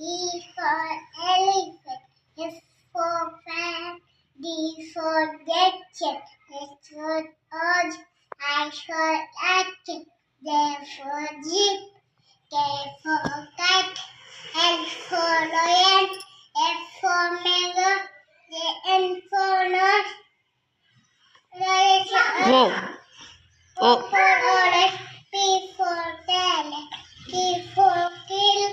E for elephant. F for fan. D for gadget. H for orange. I for attic. J for jeep. K for cat. L for lion. F for mango. N for nose. O O for orange, P for parrot, Q for kill,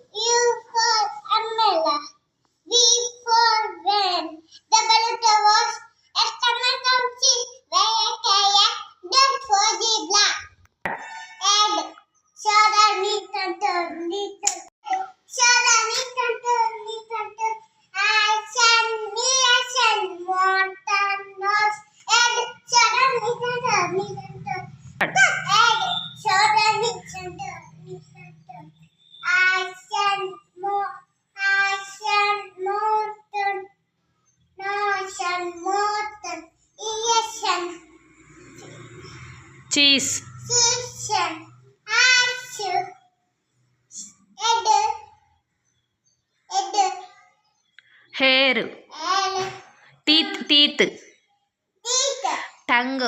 cheese hair teeth teeth tongue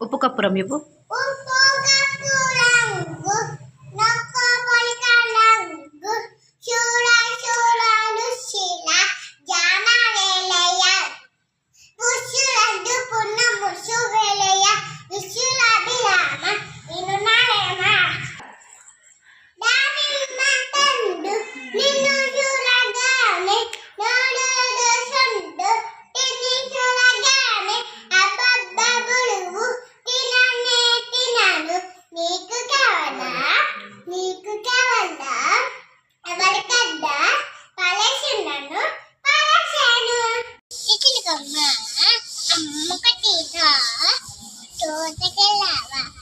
ఉప్పు కప్పు రమ్యపు กับหมาอะมันก็ตีเถอะโดนจะได้หลับอะ